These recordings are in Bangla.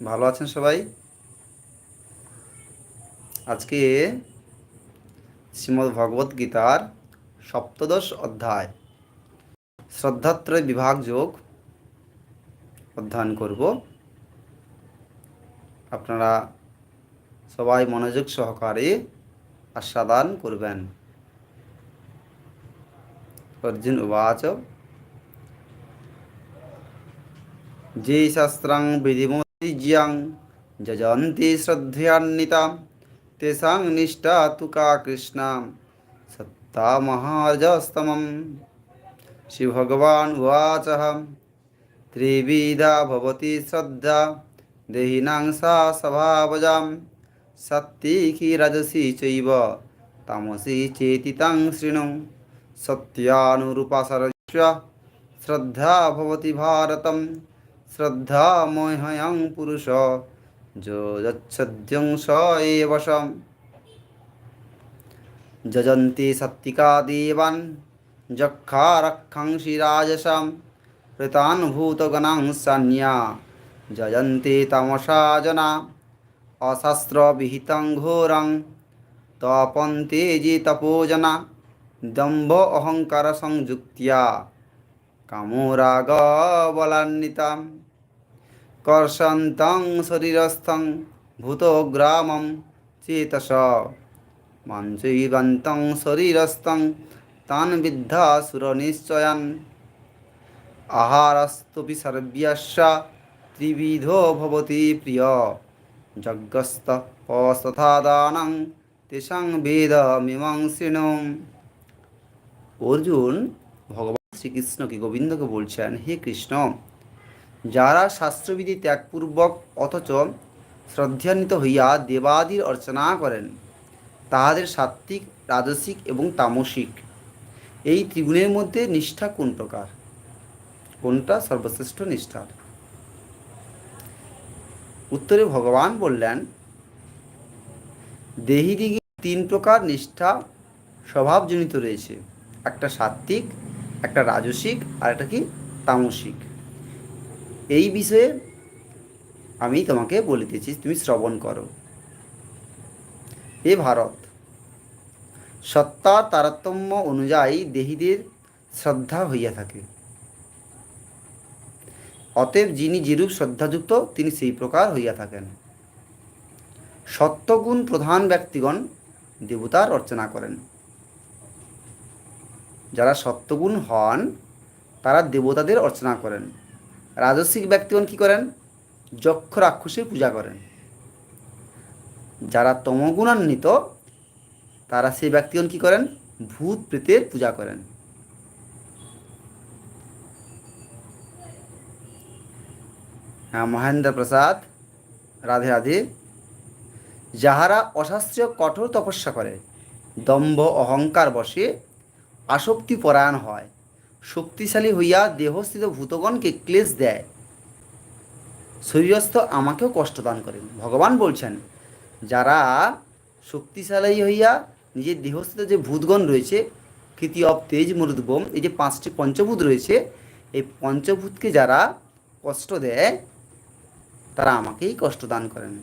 ভালো আছেন সবাই? আজকে শ্রীমদ্ ভগবত গীতার সপ্তদশ অধ্যায়, শ্রদ্ধাত্রয় বিভাগ যোগ অধ্যয়ন করব। আপনারা সবাই মনোযোগ সহকারে আস্বাদান করবেন। অর্জুন উবাচ। যে শাস্ত্রং বিধিমোজ্যাং যজন্তি শ্রদ্ধয়ান্বিতা তেষাং নিষ্ঠা তু কা কৃষ্ণা সত্তা মহারজস্তমম শ্রীভগবান উবাচ ত্রিবিধা ভবতি শ্রদ্ধা দেহিনাং সা স্বভাবজাম সত্যিকি রজসি চৈব তামসি চেতি তং শৃণু সত্যানুরূপা সরস্ব শ্রদ্ধা ভবতি ভারতম শ্রদ্ধা মহ্যং পুরুষ যচ্ছদ্যং স এব সম যজন্তি সত্তিকা দেবান যক্ষা রক্ষংসি রাজসাম ঋতান ভূতগণাং সান্যা যজন্তি তমসা জনা অশাস্ত্রবিহিতং ঘোরং তপন্তে যে তপোজনা দম্ভ অহংকার সংযুক্তিয়া কামরাগ বলান্বিতাম কর্ষন্তং শরীরস্থং ভূতগ্রামম চেতস মঞ্চৈবন্তং শরীরস্থং তান বিদ্ধাসুর নিশ্চয়ান আহারস্তুপি সর্ব্যস্য ত্রিবিধো ভবতি প্রিয় যজ্ঞস্ত পস্তথা দানং তেষাং বেদমিমং শৃণু অর্জুন ভগবান শ্রীকৃষ্ণকে গোবিন্দকে বলছেন হে কৃষ্ণ যারা শাস্ত্রবিধি ত্যাগপূর্বক অথচ শ্রদ্ধান্বিত হইয়া দেবাদির অর্চনা করেন, তাহাদের সাত্ত্বিক, রাজসিক এবং তামসিক। এই ত্রিগুণের মধ্যে নিষ্ঠা কোন প্রকার? কোনটা সর্বশ্রেষ্ঠ নিষ্ঠার? উত্তরে ভগবান বললেন দেহিদিকে তিন প্রকার নিষ্ঠা স্বভাবজনিত রয়েছে। একটা সাত্ত্বিক, একটা রাজসিক আর একটা কি? তামসিক। এই বিষয়ে আমি তোমাকে বলিতেছি তুমি শ্রবণ করো। এ ভারত, সত্তা তারতম্য অনুযায়ী দেহীদের শ্রদ্ধা হইয়া থাকে। অতএব যিনি যেরূপ শ্রদ্ধাযুক্ত, তিনি সেই প্রকার হইয়া থাকেন। সত্যগুণ প্রধান ব্যক্তিগণ দেবতার অর্চনা করেন। যারা সত্যগুণ হন, তারা দেবতাদের অর্চনা করেন। রাজস্বিক ব্যক্তিগণ কি করেন? যক্ষ রাক্ষসের পূজা করেন। যারা তমগুণান্বিত, তারা সেই ব্যক্তিগণ কি করেন? ভূত প্রেতের পূজা করেন। হ্যাঁ মহেন্দ্র প্রসাদ, রাধে রাধে। যাহারা অশাস্ত্রীয় কঠোর তপস্যা করে, দম্ভ অহংকার বসে আসক্তি পরায়ণ হয়। শক্তিশালী হইয়া দেহস্থিত ভূতগণকে ক্লেশ দেয়। শরীরস্থ আমাকেও কষ্ট দান করেন। ভগবান বলছেন, যারা শক্তিশালী হইয়া নিজের দেহস্থিত যে ভূতগণ রয়েছে, কৃতি অব তেজ মরুদ্বম এই যে পাঁচটি পঞ্চভূত রয়েছে, এই পঞ্চভূতকে যারা কষ্ট দেয়, তারা আমাকেই কষ্ট দান করেন।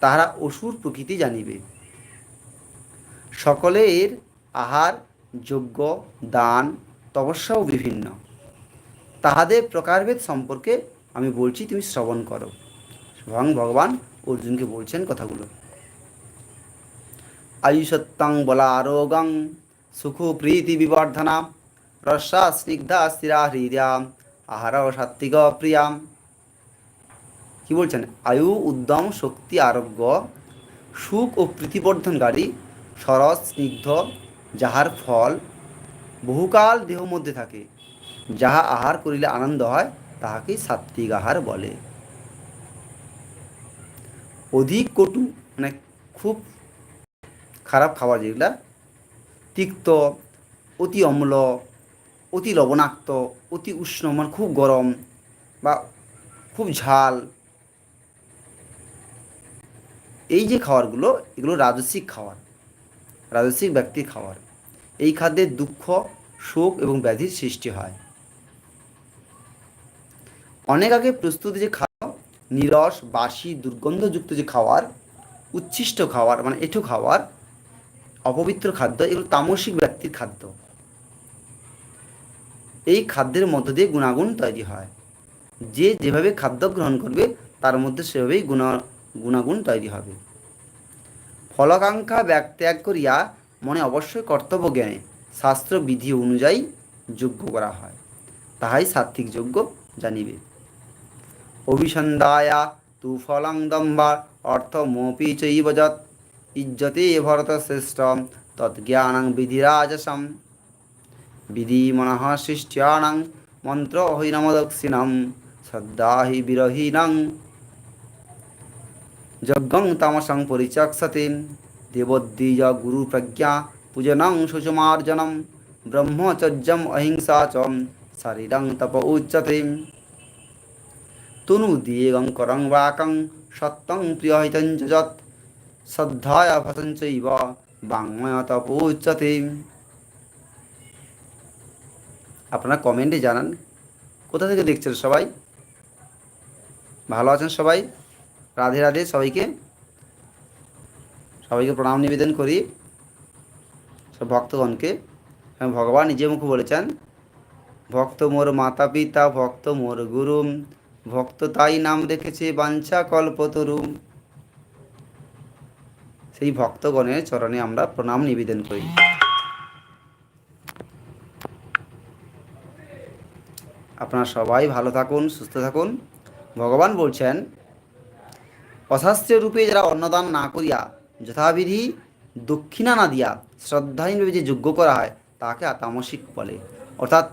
তাহারা অসুর প্রকৃতি জানিবে। সকলের আহার যোগ্য দান তপস্যাও বিভিন্ন। তাহাদের প্রকারভেদ সম্পর্কে আমি বলছি, তুমি শ্রবণ করো। স্বয়ং ভগবান অর্জুনকে বলছেন কথাগুলো। আয়ুষত্তং বলা আরোগং সুখ প্রীতি বিবর্ধনা রসা স্নিগ্ধা স্থিরা হৃদয়াম, আহার সাত্বিক প্রিয়াম। কি বলছেন? আয়ু, উদ্যম, শক্তি, আরোগ্য, সুখ ও প্রীতিবর্ধনকারী, সরস, স্নিগ্ধ, যাহার ফল বহুকাল দেহ মধ্যে থাকে। যাহা আহার করিলে আনন্দ হয়, তাহাকে সাত্বিক আহার বলে। অধিক কটু মানে খুব খারাপ খাবার যেগুলা, তিক্ত, অতি অম্ল, অতি লবণাক্ত, অতি উষ্ণ মানে খুব গরম বা খুব ঝাল। এই যে খাবারগুলো, এগুলো রাজস্বিক খাবার, রাজস্বিক ব্যক্তির খাবার। এই খাদ্যের দুঃখ, শোক এবং ব্যাধির সৃষ্টি হয়। অনেক আগে প্রস্তুতি যে খাদ্য, নিরস, বাসি, দুর্গন্ধযুক্ত যে খাওয়ার, উচ্ছিষ্ট খাওয়ার মানে এঁঠো খাওয়ার, অপবিত্র খাদ্য, এগুলো তামসিক ব্যক্তির খাদ্য। এই খাদ্যের মধ্য দিয়ে গুণাগুণ তৈরি হয়। যে যেভাবে খাদ্য গ্রহণ করবে, তার মধ্যে সেভাবেই গুণা, গুণাগুণ তৈরি হবে। ফলকাঙ্ক্ষা ব্যাগ ত্যাগ করিয়া মনে অবশ্যই কর্তব্য জ্ঞানে শাস্ত্র বিধি অনুযায়ী যোগ্য করা হয়। তাহাই সাত্ত্বিক যোগ্য জানিবে। অভিসন্ধায়া তু ফলং দম্বা অর্থ মোপি চৈব যৎ ইজ্জতে ভরত শ্রেষ্ঠ তৎজ্ঞানং বিধিরাজসম। বিধি মনঃ সৃষ্টিয়ানং মন্ত্র হৈনমদক্ষিণম শ্রদ্ধা বিরহীনং যজ্ঞং তামসং পরিচক্ষতে দেবদ্বীজ গুরু প্রজ্ঞা পূজনং সুষমার্জনম ব্রহ্মচর্যম অহিংসা চ শারীরং তপ উচ্যতে তনু দিয়েগং করং বাকং সত্যং প্রিয়হিতং চ যৎ শ্রদ্ধায় ভসঞ্চৈব বাংময় তপ উচ্যতে আপনারা কমেন্টে জানান। কোথা থেকে দেখছেন সবাই? ভালো আছেন সবাই? রাধে রাধে সবাইকে। সবাইকে প্রণাম নিবেদন করি। সব ভক্তগণকে। ভগবান নিজে মুখে বলেছেন, ভক্ত মোর মাতা পিতা ভক্ত মোর গুরুম ভক্ত তাই নাম রেখেছে বাঞ্ছা কল্পতরু সেই ভক্তগণের চরণে আমরা প্রণাম নিবেদন করি। আপনারা সবাই ভালো থাকুন, সুস্থ থাকুন। ভগবান বলছেন অশাস্ত্রীয় রূপে যারা অন্নদান না করিয়া যথাবিধি দক্ষিণা না দিয়া শ্রদ্ধাহীনভাবে যে যোগ্য করা হয়, তাকে তামসিক বলে। অর্থাৎ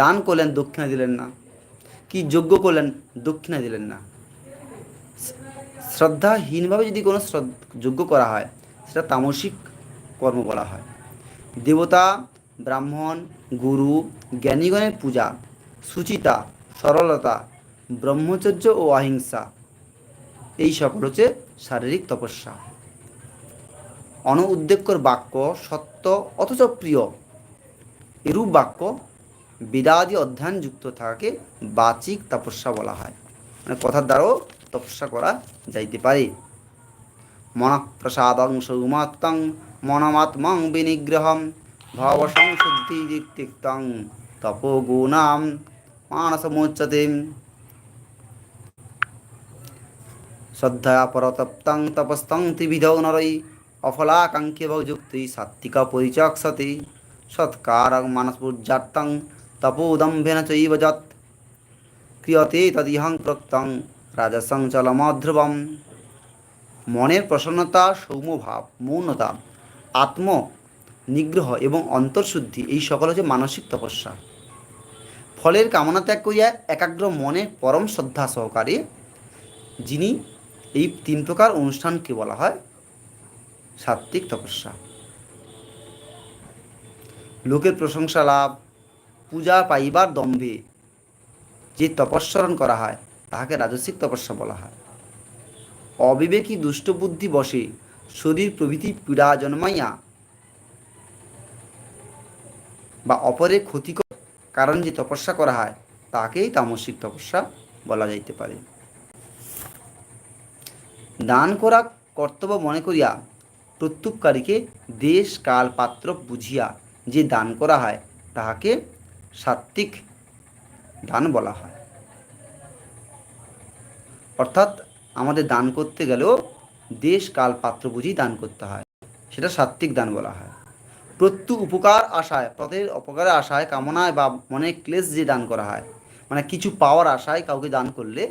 দান করলেন, দক্ষিণা দিলেন না। কি যোগ্য করলেন, দক্ষিণা দিলেন না। শ্রদ্ধাহীনভাবে যদি কোনো যোগ্য করা হয়, সেটা তামসিক কর্ম বলা হয়। দেবতা, ব্রাহ্মণ, গুরু, জ্ঞানীগণের পূজা, সুচিতা, সরলতা, ব্রহ্মচর্য ও অহিংসা, এই সকল হচ্ছে শারীরিক তপস্যা। অনুদ্বেগকর বাক্য সত্য অথচ প্রিয়। এরূপ বাক্য বেদাদি অধ্যয়ন যুক্ত থাকাকে বাচিক তপস্যা বলা হয়। মানে কথার দ্বারাও তপস্যা করা যাইতে পারে। মনঃপ্রসাদং সৌমাত্তং মনমাত্মং বিনিগ্রহম ভাব সংশুদ্ধি তিক্তং তপোগুণাম মানসমোচ্যতে শ্রদ্ধা পরতপ্তং তপস্তং ত্রিবিধৌ নরৈ অফলাকাঙ্ক্ষে যুক্তি সাত্বিক পরিচক্ষতে সৎকারং মানসপূজার্তং তপোদম্ভেন চৈব যৎ ক্রিয়তে তদিহং প্রক্তং রাজসং চলমধ্রুবম। মনের প্রসন্নতা, সৌম্যভাব, মৌনতা, আত্ম নিগ্রহ এবং অন্তর্শুদ্ধি এই সকল হচ্ছে মানসিক তপস্যা। ফলের কামনা ত্যাগ করিয়া একাগ্র মনে পরম শ্রদ্ধা সহকারে যিনি এই তিন প্রকার অনুষ্ঠানকে বলা হয় সাত্ত্বিক তপস্যা। লোকের প্রশংসা লাভ, পূজা পাইবার দম্ভে যে তপস্বরণ করা হয়, তাহাকে রাজস্বিক তপস্যা বলা হয়। অবিবেকী দুষ্টবুদ্ধি বসে শরীর প্রভৃতি পীড়া জন্মাইয়া বা অপরের ক্ষতিকর কারণ যে তপস্যা করা হয়, তাকেই তামসিক তপস্যা বলা যাইতে পারে। দান করা কর্তব্য মনে করিয়া প্রত্যুপকারীকে দেশ কাল পাত্র বুঝিয়া যে দান করা হয়, তাহাকে সাত্ত্বিক দান বলা হয়। অর্থাৎ আমাদের দান করতে গেলেও দেশ কাল পাত্র বুঝি দান করতে হয়, সেটা সাত্ত্বিক দান বলা হয়। প্রত্যু উপকার আশায়, পথের অপকারের আশায়, কামনায় বা মনে ক্লেশ যে দান করা হয় মানে কিছু পাওয়ার আশায় কাউকে দান করলে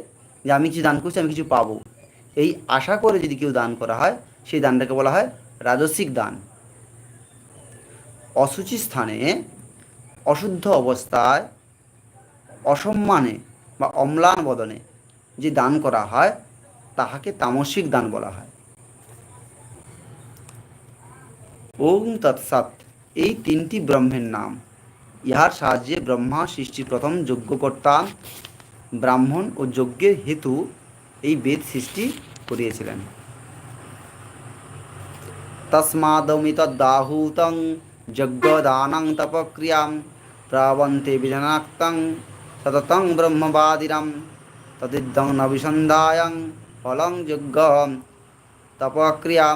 যে আমি কিছু দান করছি, আমি কিছু পাবো, এই আশা করে যদি কেউ দান করা হয় সেই দানটাকে বলা হয় রাজস্বিক দান। অসুচি স্থানে অশুদ্ধ অবস্থায় অসম্মানে বা অম্লান বদনে যে দান করা হয়, তাহাকে তামসিক দান বলা হয়। ওম তৎসাৎ, এই তিনটি ব্রহ্মের নাম। ইহার সাহায্যে ব্রহ্মা সৃষ্টি প্রথম যজ্ঞকর্তা ব্রাহ্মণ ও যজ্ঞের হেতু এই বেদ সৃষ্টি করিয়েছিলেন। तस्मादमितदाहूत जगदानं तपक्रियाँ प्रावन्ते विजनाक्तं सततं ब्रह्मवादिनं तदिद्धं नभिसन्धायं फलं जग्गं तपक्रियाँ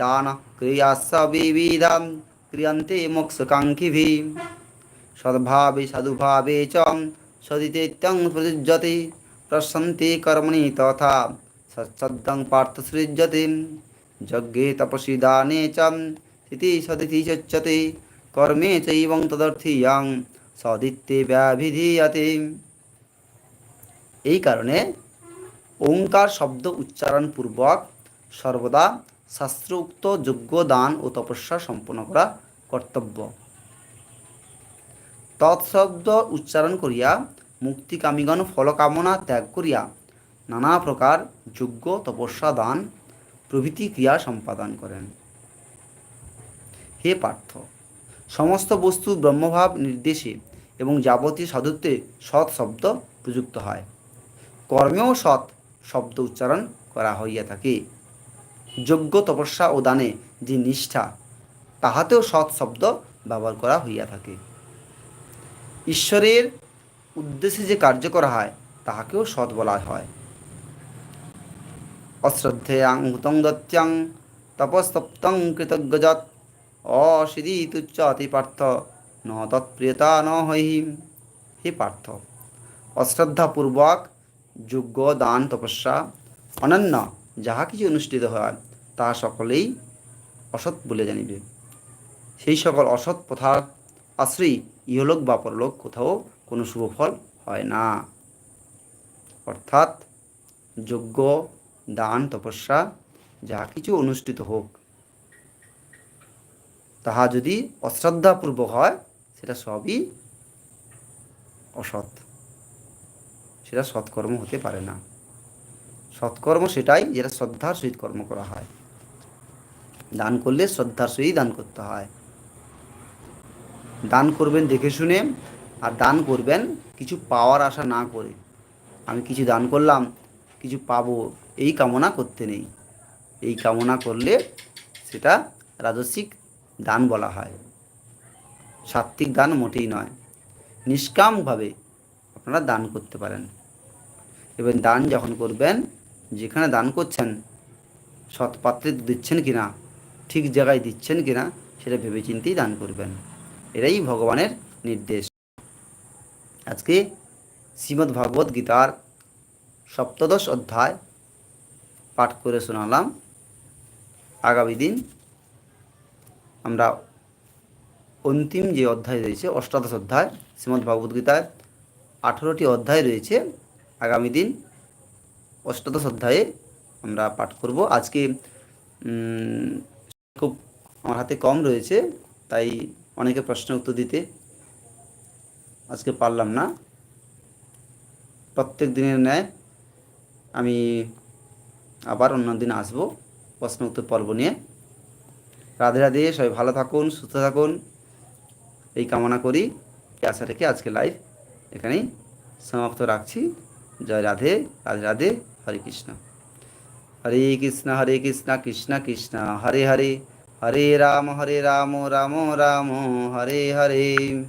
दानक्रियाश्च विविधं क्रियन्ते मोक्षकाङ्क्षिभिः सद्भावे सदुभावे च सदितेत्यं प्रयुज्यते प्रशन्ति कर्मणि तथा सत्सद्धं पार्थसृज्यते যজ্ঞে তপসি দানে চ ইতি সদিতি চচ্যতে কর্মে চৈবং তদর্থিয়াং, সদিত্যে ব্যাভিধীয়তে। এই কারণে ওঙ্কার শব্দ উচ্চারণ পূর্বক সর্বদা শাস্ত্রোক্ত যোগ্য দান ও তপস্যা সম্পন্ন করা কর্তব্য। তৎশব্দ উচ্চারণ করিয়া মুক্তিকামীগণ ফলকামনা ত্যাগ করিয়া নানা প্রকার যোগ্য তপস্যা, দান প্রভৃতি ক্রিয়া সম্পাদন করেন। হে পার্থ, সমস্ত বস্তু ব্রহ্মভাব নির্দেশে এবং যাবতীয় সাধুত্বে সৎ শব্দ প্রযুক্ত হয়। কর্মেও সৎ শব্দ উচ্চারণ করা হইয়া থাকে। যোগ্য তপস্যা ও দানে যে নিষ্ঠা, তাহাতেও সৎ শব্দ ব্যবহার করা হইয়া থাকে। ঈশ্বরের উদ্দেশ্যে যে কার্য করা হয়, তাহাকেও সৎ বলা হয়। অশ্রদ্ধেয়াং হুতং দত্যাং তপস্তপ্তং কৃতজ্ঞজৎ। অসিদিতুচ্চতি পার্থ, ন তৎপ্রিয়তা ন হৈহি হে পার্থ। অশ্রদ্ধাপূর্বক যোগ্য দান তপস্যা অনন্য যাহা কিছু অনুষ্ঠিত হয় তাহা সকলেই অসৎ বলে জানিবে। সেই সকল অসৎ প্রথার আশ্রয়ী ইহলোক বা পরলোক কোথাও কোনো শুভফল হয় না। অর্থাৎ যোগ্য দান, তপস্যা, যা কিছু অনুষ্ঠিত হোক। তাহা যদি অশ্রদ্ধাপূর্বক হয়, সেটা সবই অসৎ। সেটা সৎকর্ম হতে পারে না। সৎকর্ম সেটাই যেটা শ্রদ্ধার সহিত কর্ম করা হয়। দান করলে শ্রদ্ধার সহিত দান করতে হয়। দান করবেন দেখে শুনে, আর দান করবেন কিছু পাওয়ার আশা না করে। আমি কিছু দান করলাম, কিছু পাবো এই কামনা করতে নেই। এই কামনা করলে সেটা রাজস্বিক দান বলা হয়। সাত্বিক দান মোটেই নয়। নিষ্কামভাবে আপনারা দান করতে পারেন। এবং দান যখন করবেন, যেখানে দান করছেন, সৎপাত্রে দিচ্ছেন কিনা, ঠিক জায়গায় দিচ্ছেন কিনা, সেটা ভেবেচিন্তেই দান করবেন। এটাই ভগবানের নির্দেশ। আজকে শ্রীমদ্ ভাগবত গীতার সপ্তদশ অধ্যায় পাঠ করে শোনালাম। আগামী দিন আমরা অন্তিম যে অধ্যায় রয়েছে, অষ্টাদশ অধ্যায়, শ্রীমদ্ ভাগবত গীতায় আঠেরোটি অধ্যায় রয়েছে। আগামী দিন অষ্টাদশ অধ্যায়ে আমরা পাঠ করব। আজকে খুব আমার হাতে কম রয়েছে, তাই অনেকে প্রশ্নের উত্তর দিতে আজকে পারলাম না। প্রত্যেক দিনের ন্যায় আমি আবার অন্য দিন আসব প্রশ্ন উত্তর পর্ব নিয়ে। রাধে রাধে, সবাই ভালো থাকুন, সুস্থ থাকুন। এই কামনা করি। আশা রেখে আজকে লাইভ এখানেই সমাপ্ত রাখছি। জয় রাধে রাধে রাধে, হরে কৃষ্ণ। হরে কৃষ্ণ হরে কৃষ্ণ কৃষ্ণ কৃষ্ণ, হরে হরে। হরে রাম হরে রাম রাম রাম, হরে হরে।